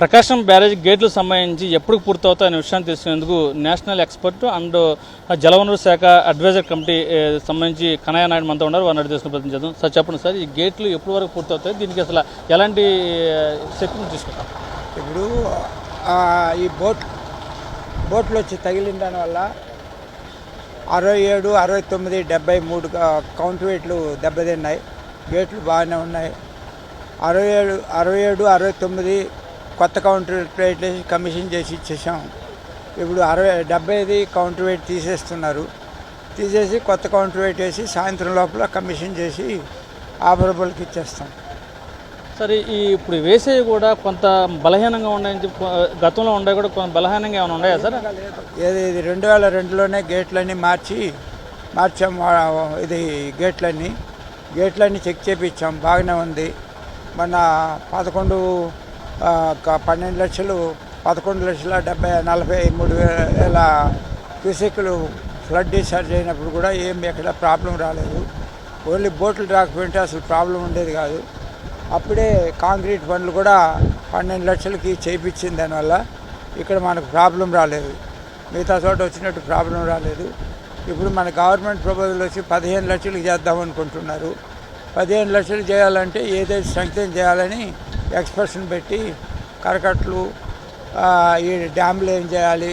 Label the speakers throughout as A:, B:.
A: ప్రకాశం barrage గేట్లు సంబంధించి ఎప్పుడు పూర్తవుతాయి అనే విషయాన్ని తెలుసుకునేందుకు నేషనల్ ఎక్స్పర్ట్ అండ్ జలవనరుల శాఖ అడ్వైజర్ కమిటీ సంబంధించి కనయ్య నాయుడు మనతో ఉన్నారు. వారిని అడిగి ప్రయత్నం చేద్దాం. సార్ చెప్పండి సార్ ఈ గేట్లు ఎప్పుడు వరకు పూర్తవుతాయి? దీనికి అసలు ఎలాంటి శక్తిని తీసుకుంటాం
B: ఇప్పుడు ఈ బోట్ బోట్లు వచ్చి తగిలిన దానివల్ల అరవై ఏడు అరవై తొమ్మిది డెబ్బై మూడు కౌంట్ వెయిట్లు దెబ్బతిన్నాయి. గేట్లు బాగానే ఉన్నాయి. అరవై ఏడు అరవై ఏడు అరవై తొమ్మిది కొత్త కౌంటర్ వేసి కమిషన్ చేసి ఇచ్చేసాం. ఇప్పుడు అరవై డెబ్బైది కౌంటర్ వెయిట్ తీసేస్తున్నారు. తీసేసి కొత్త కౌంటర్ వెయిట్ వేసి సాయంత్రం లోపల కమిషన్ చేసి ఆపరబుల్కి ఇచ్చేస్తాం.
A: సరే ఈ ఇప్పుడు వేసేవి కూడా కొంత బలహీనంగా ఉన్నాయని చెప్పి గతంలో ఉండే కూడా కొంత బలహీనంగా ఏమైనా ఉన్నాయా సార్?
B: ఏది ఇది రెండు వేల రెండులోనే గేట్లన్నీ మార్చి మార్చాం ఇది గేట్లన్నీ. గేట్లన్నీ చెక్ చేపించాం బాగానే ఉంది. మన పదకొండు పన్నెండు లక్షలు పదకొండు లక్షల డెబ్బై నలభై మూడు వేల క్యూసెక్లు ఫ్లడ్ డిశ్చార్జ్ అయినప్పుడు కూడా ఏం ఎక్కడ ప్రాబ్లం రాలేదు. ఓన్లీ బోట్లు రాకపోయింటే అసలు ప్రాబ్లం ఉండేది కాదు. అప్పుడే కాంక్రీట్ పనులు కూడా పన్నెండు లక్షలకి చేయించింది దానివల్ల ఇక్కడ మనకు ప్రాబ్లం రాలేదు. మిగతా చోట వచ్చినట్టు ప్రాబ్లం రాలేదు. ఇప్పుడు మన గవర్నమెంట్ ప్రపోజల్ వచ్చి పదిహేను లక్షలకు చేద్దాం అనుకుంటున్నారు. పదిహేను లక్షలు చేయాలంటే ఏదైతే స్ట్రెంగ్తన్ చేయాలని ఎక్స్పర్ట్స్ని పెట్టి కరకట్లు ఈ డ్యామ్లు ఏం చేయాలి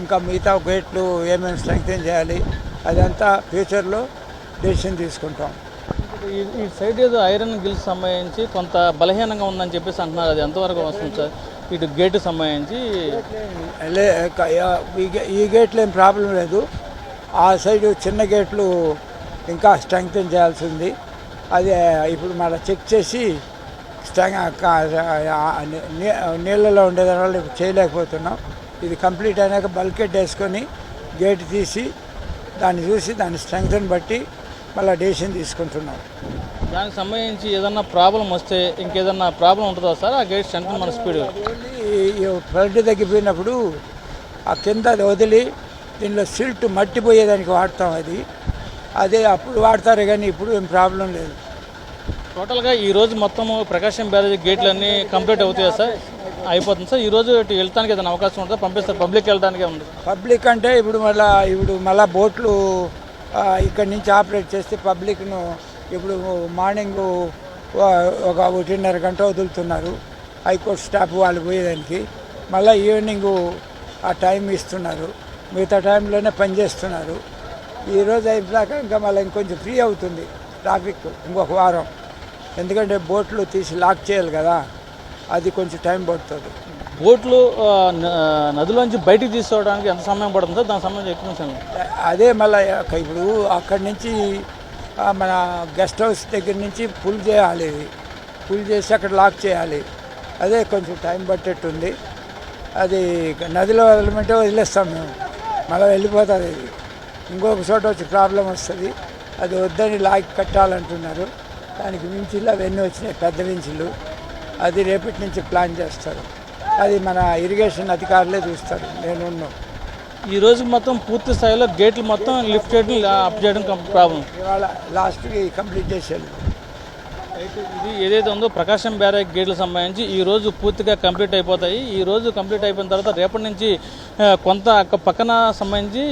B: ఇంకా మిగతా గేట్లు ఏమేమి స్ట్రెంగ్తన్ చేయాలి అదంతా ఫ్యూచర్లో డెసిషన్ తీసుకుంటాం.
A: ఈ సైడ్ ఏదో ఐరన్ గిల్స్ సంబంధించి కొంత బలహీనంగా ఉందని చెప్పేసి అంటున్నారు. అది ఎంతవరకు వస్తుంది సార్? ఇటు గేటు సంబంధించి
B: లే ఈ గేట్లు ఏం ప్రాబ్లం లేదు. ఆ సైడు చిన్న గేట్లు ఇంకా స్ట్రెంగ్తన్ చేయాల్సి ఉంది. అది ఇప్పుడు మళ్ళీ చెక్ చేసి స్ట్రెంగ్ నీళ్ళలో ఉండేదాని వల్ల చేయలేకపోతున్నాం. ఇది కంప్లీట్ అయినాక బల్కెట్ వేసుకొని గేట్ తీసి దాన్ని చూసి దాని స్ట్రెంగ్త్ని బట్టి మళ్ళీ డెసిషన్ తీసుకుంటున్నాం.
A: దానికి సంబంధించి ఏదన్నా ప్రాబ్లం వస్తే ఇంకేదన్నా ప్రాబ్లం ఉంటుందా సార్? ఆ గేట్ స్ట్రెంత్ మన స్పీడ్.
B: ఫ్లడ్ తగ్గిపోయినప్పుడు ఆ కింద అది వదిలి దీనిలో సిల్ట్ మట్టి పోయేదానికి వాడతాం అది. అదే అప్పుడు వాడతారు కానీ ఇప్పుడు ఏం ప్రాబ్లం లేదు.
A: టోటల్గా ఈ రోజు మొత్తం ప్రకాశం బ్యారేజ్ గేట్లన్నీ కంప్లీట్ అవుతాయా సార్? అయిపోతుంది సార్. ఈ రోజు ఇటు వెళ్ళడానికి ఏదైనా అవకాశం ఉంటుందా పంపిస్తారు. పబ్లిక్ వెళ్ళడానికి ఉంది
B: పబ్లిక్ అంటే ఇప్పుడు మళ్ళా ఇప్పుడు మళ్ళీ బోట్లు ఇక్కడి నుంచి ఆపరేట్ చేస్తే పబ్లిక్ను ఇప్పుడు మార్నింగ్ ఒక ఒకటిన్నర గంట వదులుతున్నారు. హైకోర్టు స్టాఫ్ వాళ్ళు పోయేదానికి. మళ్ళీ ఈవినింగ్ ఆ టైం ఇస్తున్నారు. మిగతా టైంలోనే పనిచేస్తున్నారు ఈరోజు అయిపోయాక ఇంకా మళ్ళీ ఇంకొంచెం ఫ్రీ అవుతుంది ట్రాఫిక్ ఇంకొక వారం. ఎందుకంటే బోట్లు తీసి లాక్ చేయాలి కదా అది కొంచెం టైం పడుతుంది.
A: బోట్లు నదిలోంచి బయటికి తీసుకోవడానికి ఎంత సమయం పడుతుందో దానికి సంబంధించి ఎక్కువ సమయం
B: అదే మళ్ళీ ఇప్పుడు అక్కడి నుంచి మన గెస్ట్ హౌస్ దగ్గర నుంచి పుల్ చేయాలి. పుల్ చేసి అక్కడ లాక్ చేయాలి. అదే కొంచెం టైం పట్టేట్టుంది. అది నదిలో వదలమంటే వదిలేస్తాం మేము. మళ్ళీ వెళ్ళిపోతుంది. ఇది ఇంకొక చోట వచ్చి ప్రాబ్లం వస్తుంది. అది వద్దని లాక్ కట్టాలంటున్నారు. దానికి మించిలు అవన్నీ వచ్చినాయి పెద్ద మించిలు. అది రేపటి నుంచి ప్లాన్ చేస్తారు. అది మన ఇరిగేషన్ అధికారులే చూస్తారు. నేను
A: ఈ రోజు మొత్తం పూర్తి స్థాయిలో గేట్లు మొత్తం లిఫ్ట్ చేయడం అప్ చేయడం ప్రాబ్లం.
B: ఇవాళ లాస్ట్కి కంప్లీట్
A: అయితే ఇది ఏదైతే ఉందో ప్రకాశం బ్యారేజ్ గేట్లకు సంబంధించి ఈ రోజు పూర్తిగా కంప్లీట్ అయిపోతాయి. ఈ రోజు కంప్లీట్ అయిపోయిన తర్వాత రేపటి నుంచి కొంత అక్క పక్కన సంబంధించి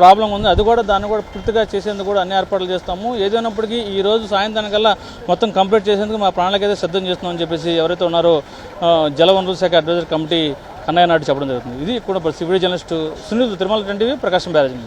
A: ప్రాబ్లం ఉంది. అది కూడా దాన్ని కూడా పూర్తిగా చేసేందుకు కూడా అన్ని ఏర్పాట్లు చేస్తాము. ఏదైనప్పటికీ ఈ రోజు సాయంత్రానికల్లా మొత్తం కంప్లీట్ చేసేందుకు మా ప్రాణాలకైతే సిద్ధం చేస్తున్నామని చెప్పేసి ఎవరైతే ఉన్నారో ఆ, జలవనరుల శాఖ అడ్వైజర్ కమిటీ అన్నయ్య నాయుడు చెప్పడం జరుగుతుంది. ఇది కూడా civil journalist Sunil Tirumala TV Prakasam barrage